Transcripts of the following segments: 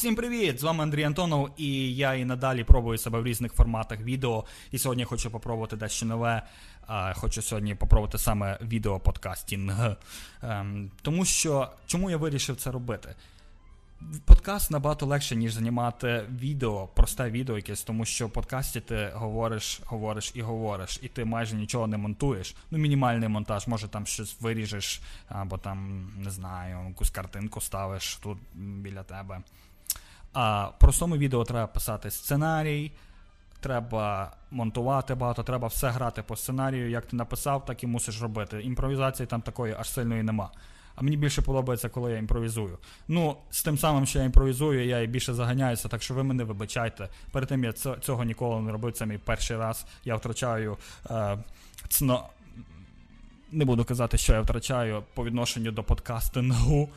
Всім привіт! З вами Андрій Антонов, і я і надалі пробую себе в різних форматах відео. І сьогодні хочу попробувати дещо нове. Хочу сьогодні попробувати саме відео-подкастінг. Ем, Тому що чому я вирішив це робити? Подкаст набагато легше, ніж знімати відео, просте відео якесь, тому що в подкасті ти говориш, говориш і говориш, і ти майже нічого не монтуєш. Ну, мінімальний монтаж, може там щось виріжеш, або там, не знаю, якусь картинку ставиш тут біля тебе. А простому відео треба писати сценарій, треба монтувати багато, треба все грати по сценарію. Як ти написав, так і мусиш робити. Імпровізації там такої аж сильної нема. А мені більше подобається, коли я імпровізую. Ну, з тим самим, що я імпровізую, я і більше заганяюся, так що ви мене вибачайте. Перед тим я цього ніколи не робив. Це мій перший раз. Я втрачаю е, цно. Не буду казати, що я втрачаю по відношенню до подкастингу,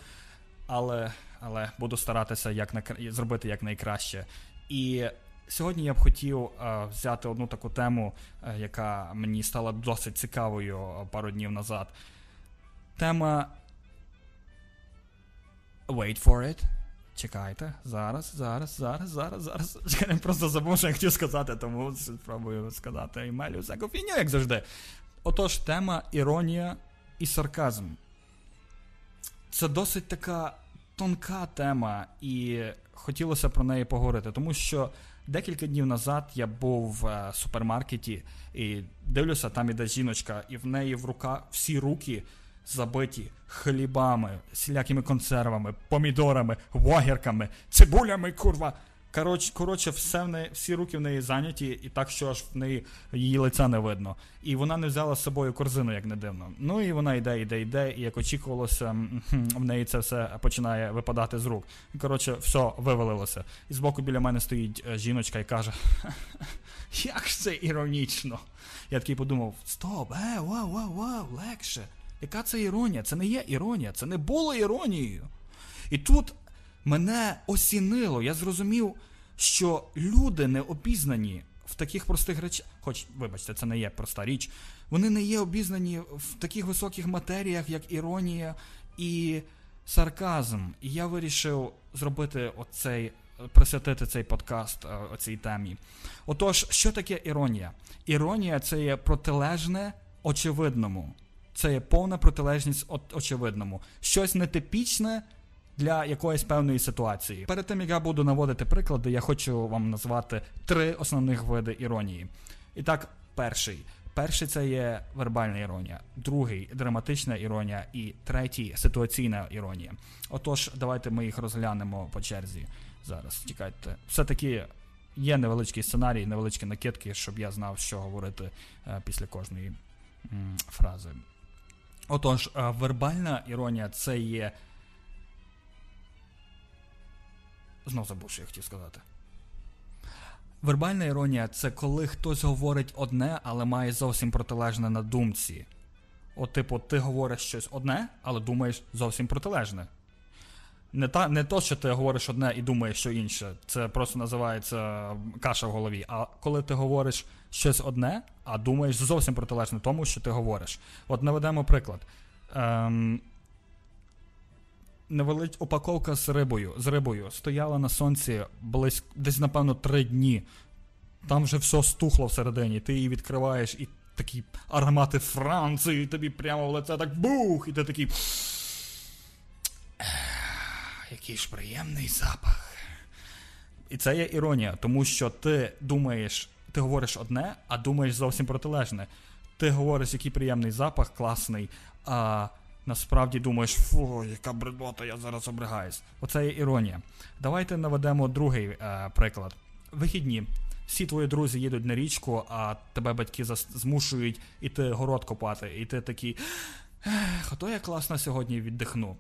але але буду старатися як на, зробити як найкраще. І сьогодні я б хотів е, взяти одну таку тему, е, яка мені стала досить цікавою пару днів назад. Тема Wait for it. Чекайте, зараз, зараз, зараз, зараз, зараз. Я просто забув, що я хотів сказати, тому спробую сказати імейлю всяку фіню, як завжди. Отож, тема іронія і сарказм. Це досить така тонка тема, і хотілося про неї поговорити, тому що декілька днів назад я був в е, супермаркеті і дивлюся, там іде жіночка, і в неї в руках всі руки забиті хлібами, всілякими консервами, помідорами, вогірками, цибулями, курва. Коротше, коротше, все в неї, всі руки в неї зайняті, і так, що аж в неї її лиця не видно. І вона не взяла з собою корзину, як не дивно. Ну і вона йде, йде, йде, і як очікувалося, в неї це все починає випадати з рук. Коротше, все вивалилося. І збоку біля мене стоїть е, жіночка і каже: Як це іронічно? Я такий подумав: стоп, е, вау, вау, вау, легше. Яка це іронія? Це не є іронія, це не було іронією. І тут мене осінило, я зрозумів, що люди не обізнані в таких простих речах, хоч, вибачте, це не є проста річ, вони не є обізнані в таких високих матеріях, як іронія і сарказм. І я вирішив зробити оцей. Присвятити цей подкаст е, оцій темі. Отож, що таке іронія? Іронія це є протилежне очевидному. Це є повна протилежність очевидному. Щось нетипічне для якоїсь певної ситуації. Перед тим як я буду наводити приклади, я хочу вам назвати три основних види іронії. І так, перший. Перший це є вербальна іронія, другий драматична іронія, і третій ситуаційна іронія. Отож, давайте ми їх розглянемо по черзі зараз. Чекайте, все-таки є невеличкий сценарій, невеличкі накидки, щоб я знав, що говорити е, після кожної фрази. Отож, е, вербальна іронія це є Знов забув, що я хотів сказати. Вербальна іронія це коли хтось говорить одне, але має зовсім протилежне на думці. От, типу, ти говориш щось одне, але думаєш зовсім протилежне. Не та, не то, що ти говориш одне і думаєш що інше. Це просто називається каша в голові. А коли ти говориш щось одне, а думаєш зовсім протилежне тому, що ти говориш. От наведемо приклад. Ем, невеличка упаковка з рибою. З рибою стояла на сонці близько десь, напевно, три дні. Там вже все стухло всередині. Ти її відкриваєш і такі аромати Франції, тобі прямо в лице так бух! І ти такий. Який ж приємний запах. І це є іронія, тому що ти думаєш, ти говориш одне, а думаєш зовсім протилежне. Ти говориш, який приємний запах, класний, а насправді думаєш, фу, яка бредота, я зараз обригаюсь. Оце є іронія. Давайте наведемо другий е, приклад. Вихідні. Всі твої друзі їдуть на річку, а тебе батьки змушують іти город копати, і ти такий. Хто я класно сьогодні віддихну.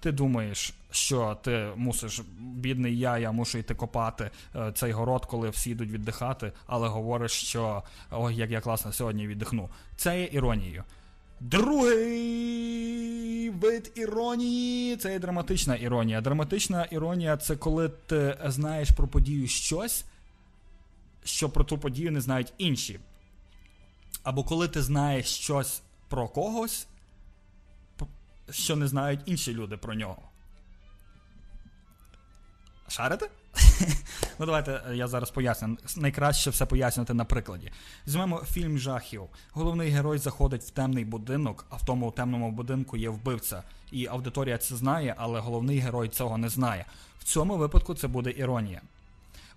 Ти думаєш, що ти мусиш, бідний я, я мушу йти копати е, цей город, коли всі йдуть віддихати, але говориш, що ой, як я класно сьогодні віддихну. Це є іронією. Другий вид іронії це є драматична іронія. Драматична іронія це коли ти знаєш про подію щось, що про ту подію не знають інші. Або коли ти знаєш щось про когось, що не знають інші люди про нього. Шарите? ну, давайте е, я зараз поясню. Найкраще все пояснювати на прикладі. Візьмемо фільм жахів. Головний герой заходить в темний будинок, а в тому темному будинку є вбивця. І аудиторія це знає, але головний герой цього не знає. В цьому випадку це буде іронія.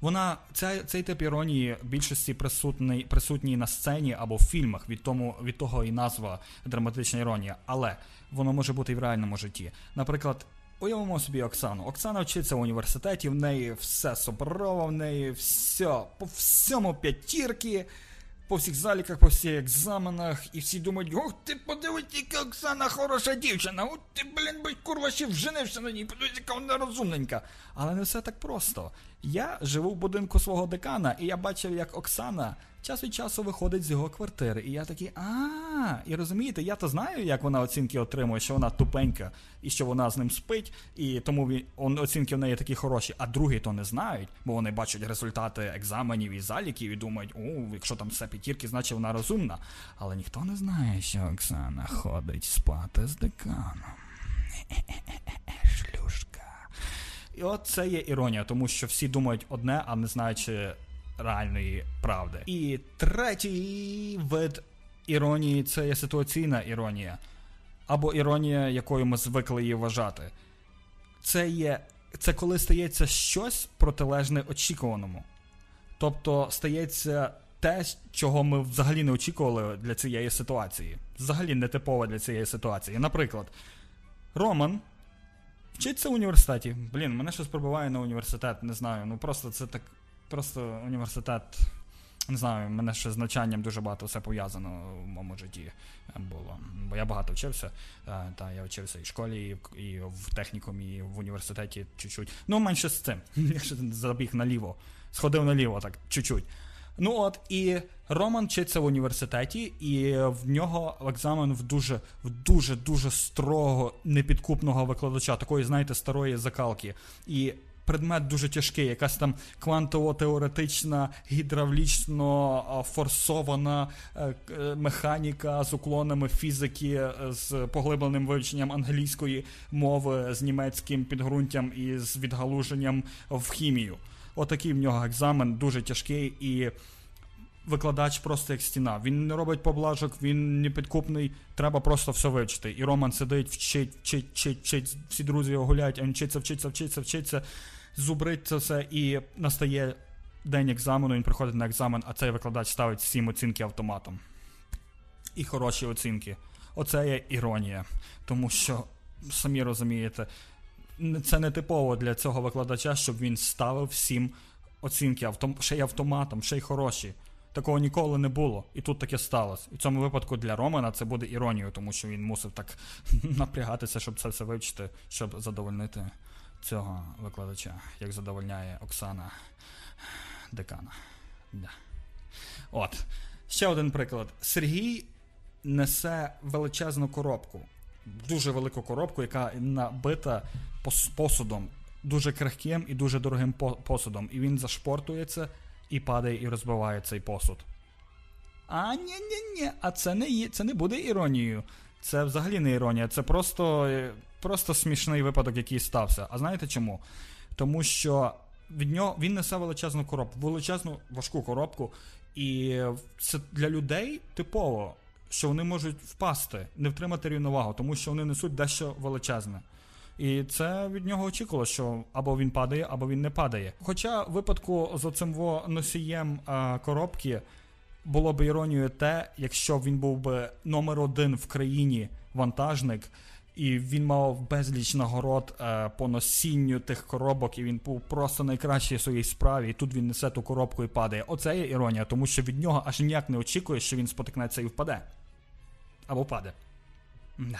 Вона ця, цей тип іронії більшості присутній присутній на сцені або в фільмах, від тому від того і назва драматична іронія, але воно може бути і в реальному житті. Наприклад, уявимо собі Оксану. Оксана вчиться в університеті, в неї все суперово, в неї все по всьому п'ятірки по всіх заліках, по всіх екзаменах, і всі думають, ох, ти подивись, яка Оксана хороша дівчина, от ти, блін, будь курва, ще вженився на ній, подивись, яка вона розумненька. Але не все так просто. Я живу в будинку свого декана, і я бачив, як Оксана час від часу виходить з його квартири. І я такий, а, і розумієте, я то знаю, як вона оцінки отримує, що вона тупенька, і що вона з ним спить, і тому він, оцінки в неї такі хороші, а другі то не знають, бо вони бачать результати екзаменів і заліків і думають, о, якщо там все п'ятірки, значить вона розумна. Але ніхто не знає, що Оксана ходить спати з деканом. Шлюшка. І от це є іронія, тому що всі думають одне, а не знаючи реальної правди. І третій вид іронії це є ситуаційна іронія, або іронія, якою ми звикли її вважати. Це є це коли стається щось протилежне очікуваному. Тобто стається те, чого ми взагалі не очікували для цієї ситуації. Взагалі не типове для цієї ситуації. Наприклад, Роман вчиться в університеті. Блін, мене щось пробиває на університет, не знаю. Ну просто це так Просто університет, не знаю, мене ще з навчанням дуже багато все пов'язано в моєму житті було. Бо я багато вчився. Е, та я вчився і в школі, і в технікумі, і в університеті чуть-чуть. Ну, менше з цим. Я ще забіг наліво, сходив наліво, так, чуть-чуть. Ну от, і Роман вчиться в університеті, і в нього екзамен в дуже в дуже дуже строго непідкупного викладача, такої, знаєте, старої закалки. І предмет дуже тяжкий, якась там квантово-теоретична, гідравлічно форсована е, е, механіка з уклонами фізики, е, з поглибленим вивченням англійської мови, з німецьким підґрунтям і з відгалуженням в хімію. Отакий в нього екзамен дуже тяжкий і. Викладач просто як стіна. Він не робить поблажок, він не підкупний, треба просто все вивчити. І Роман сидить, вчить, вчить, вчить, вчить, всі друзі його гуляють, а він вчиться, вчиться, вчиться, вчиться зубрить це все, і настає день екзамену, він приходить на екзамен, а цей викладач ставить всім оцінки автоматом. І хороші оцінки. Оце є іронія. Тому що, самі розумієте, це не типово для цього викладача, щоб він ставив всім оцінки автом... ще й автоматом, ще й хороші. Такого ніколи не було. І тут таке сталося. І в цьому випадку для Романа це буде іронією, тому що він мусив так напрягатися, щоб це все вивчити, щоб задовольнити цього викладача, як задовольняє Оксана Декана. Да. От. Ще один приклад. Сергій несе величезну коробку, дуже велику коробку, яка набита посудом, дуже крихким і дуже дорогим посудом. І він зашпортується і падає і розбиває цей посуд. А ні-ні-ні, а це не це не буде іронією. Це взагалі не іронія, це просто е, просто смішний випадок, який стався. А знаєте чому? Тому що від нього він несе величезну коробку, величезну важку коробку, і це для людей типово, що вони можуть впасти, не втримати рівновагу, тому що вони несуть дещо величезне. І це від нього очікувало, що або він падає, або він не падає. Хоча в випадку з оцим носієм а, коробки було б іронією те, якщо він був би номер один в країні вантажник, і він мав безліч нагород е, по носінню тих коробок, і він був просто найкращий в своїй справі. І тут він несе ту коробку і падає. Оце є іронія, тому що від нього аж ніяк не очікує, що він спотикнеться і впаде. Або впаде. Да.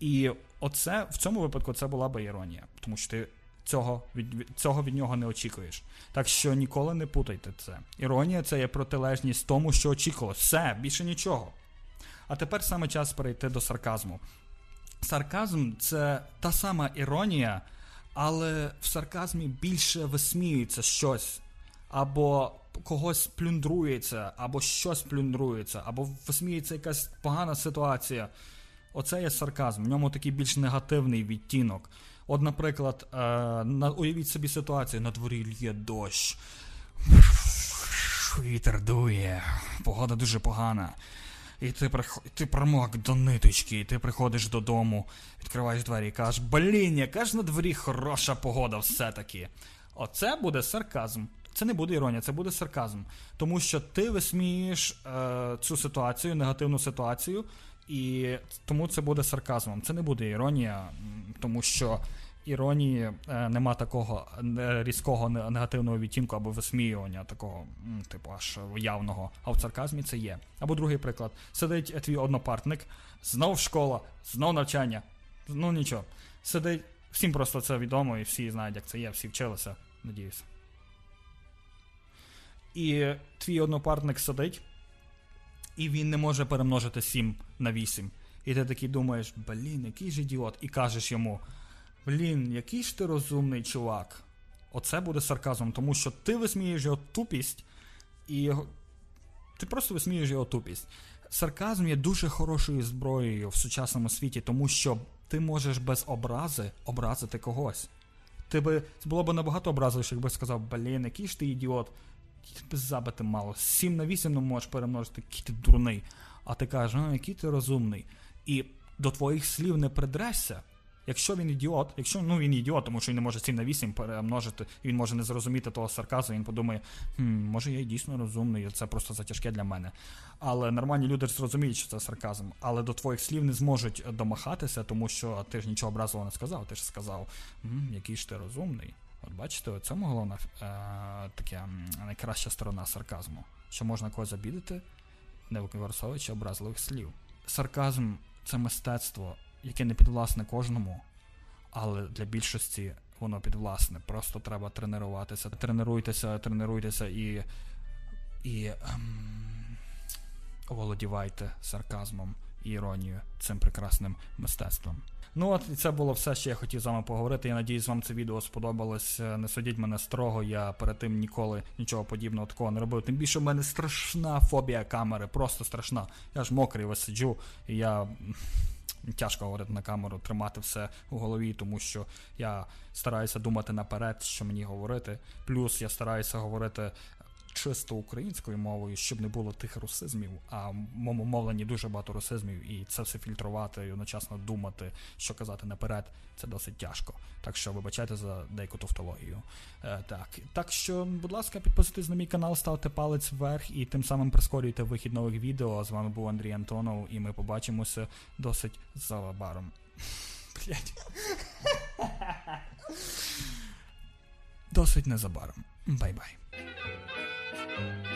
І оце в цьому випадку це була би іронія, тому що ти цього від цього від нього не очікуєш. Так що ніколи не путайте це. Іронія це є протилежність тому, що очікувалось. Все, більше нічого. А тепер саме час перейти до сарказму. Сарказм це та сама іронія, але в сарказмі більше висміюється щось, або когось плюндрується, або щось плюндрується, або висміюється якась погана ситуація. Оце є сарказм. В ньому такий більш негативний відтінок. От, наприклад, е, уявіть собі ситуацію, на дворі лє дощ. Вітер дує, погода дуже погана. І ти прих... ти промок до ниточки, і ти приходиш додому, відкриваєш двері і кажеш, блін, яка ж на дворі хороша погода все-таки. Оце буде сарказм. Це не буде іронія, це буде сарказм. Тому що ти висмієш е, цю ситуацію, негативну ситуацію, і тому це буде сарказмом. Це не буде іронія, тому що іронії е, нема такого е, різкого негативного відтінку або висміювання такого, типу, аж явного. А в сарказмі це є. Або другий приклад: сидить твій однопартник, знов школа, знов навчання. Ну нічого. Сидить, всім просто це відомо, і всі знають, як це є, всі вчилися, надіюся. І твій однопартник сидить, і він не може перемножити 7 на 8. І ти такий думаєш, блін, який ж ідіот, і кажеш йому. Блін, який ж ти розумний чувак. Оце буде сарказмом, тому що ти висмієш його тупість, і ти просто висмієш його тупість. Сарказм є дуже хорошою зброєю в сучасному світі, тому що ти можеш без образи образити когось. Ти би було б набагато образливіше, якби сказав, блін, який ж ти ідіот, тебе забити мало. 7 на 8 не можеш перемножити, який ти дурний. А ти кажеш, ну який ти розумний. І до твоїх слів не придрешся. Якщо він ідіот, якщо ну він ідіот, тому що він не може 7 на 8 перемножити, він може не зрозуміти того сарказу, він подумає, хм, може я дійсно розумний, це просто затяжке для мене. Але нормальні люди зрозуміють, що це сарказм. Але до твоїх слів не зможуть домахатися, тому що ти ж нічого образливого не сказав. Ти ж сказав, хм, який ж ти розумний. От бачите, у цьому головна е, така найкраща сторона сарказму, що можна когось обідати, не використовуючи образливих слів. Сарказм це мистецтво яке не підвласне кожному, але для більшості воно підвласне. Просто треба тренуватися. Тренуйтеся, тренуйтеся і і ем, оволодівайте сарказмом і іронією цим прекрасним мистецтвом. Ну от і це було все, що я хотів з вами поговорити. Я надіюсь, вам це відео сподобалось. Не судіть мене строго, я перед тим ніколи нічого подібного такого не робив. Тим більше в мене страшна фобія камери, просто страшна. Я ж мокрий висиджу, і я тяжко говорити на камеру, тримати все у голові, тому що я стараюся думати наперед, що мені говорити. Плюс я стараюся говорити чисто українською мовою, щоб не було тих русизмів. А в моєму мовленні дуже багато русизмів, і це все фільтрувати і одночасно думати, що казати наперед, це досить тяжко. Так що вибачайте за деяку тавтологію. Е, так, так що, будь ласка, підписуйтесь на мій канал, ставте палець вверх і тим самим прискорюйте вихід нових відео. З вами був Андрій Антонов, і ми побачимося досить завабаром. Блять. Досить незабаром. Бай-бай. Thank you.